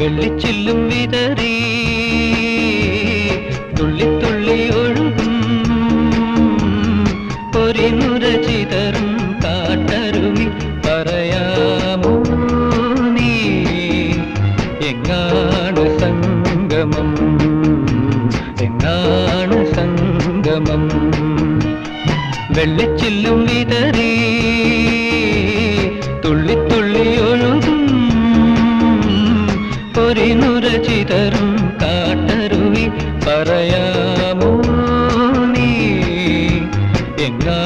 വെള്ളിച്ചില്ലും വിതറി തുള്ളിത്തുള്ളി തുള്ളി ഒഴുകും. പൊരിമുര ചിതറും കാട്ടരുമി പറയാമോ നീ? എങ്ങാണ് സംഗമം? എങ്ങാണ് സംഗമം? വെള്ളിച്ചില്ലും വിതറി പൊരിനുരചിതരും കാട്ടരുവി പറയാമോ നീ എങ്ങാ